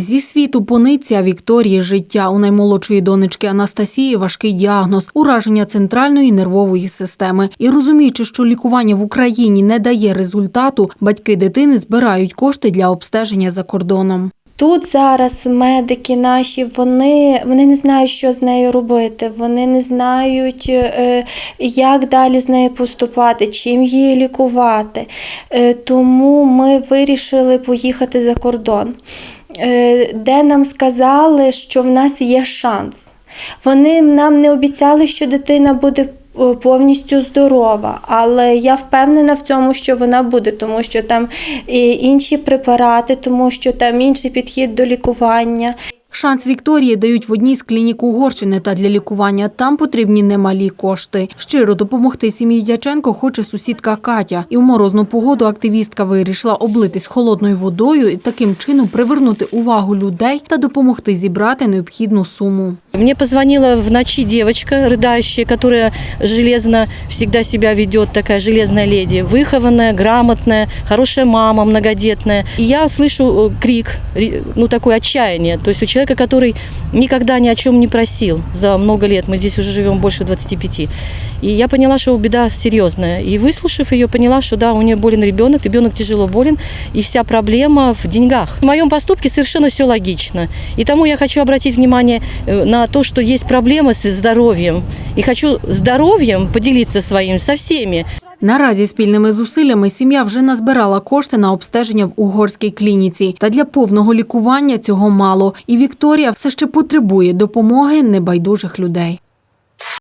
Зі світу пониця Вікторії життя у наймолодшої донечки Анастасії важкий діагноз ураження центральної нервової системи. І розуміючи, що лікування в Україні не дає результату, батьки дитини збирають кошти для обстеження за кордоном. Тут зараз медики наші, вони, вони не знають, що з нею робити. Вони не знають, е, як далі з нею поступати, чим її лікувати. Е, Тому ми вирішили поїхати за кордон, де нам сказали, що в нас є шанс. Вони нам не обіцяли, що дитина буде е, повністю здорова, але я впевнена в цьому, що вона буде, тому що там інші препарати, тому що там інший підхід до лікування. Шанс Вікторії дають в одній з клінік Угорщини, та для лікування там потрібні немалі кошти. Щиро допомогти сім'ї Дяченко хоче сусідка Катя. І в морозну погоду активістка вирішила облитись холодною водою і таким чином привернути увагу людей та допомогти зібрати необхідну суму. Мне позвонила в ночи девочка, рыдающая, которая железно всегда себя ведет, такая железная леди, выхованная, грамотная, хорошая мама, многодетная. И я слышу э, крик, ри- ну такое отчаяние, то есть у человека, который никогда ни о чем не просил за много лет, мы здесь уже живем больше 25. И я поняла, что беда серьезная. И выслушав ее, поняла, что да, у нее болен ребенок, ребенок тяжело болен, и вся проблема в деньгах. В моем поступке совершенно все логично. И тому я хочу обратить внимание э, на то, что есть проблемы с здоровьем. И хочу здоровьем поделиться своим со всеми. Наразі спільними зусиллями сім'я вже назбирала кошти на обстеження в угорській клініці. Та для повного лікування цього мало. І Вікторія все ще потребує допомоги небайдужих людей.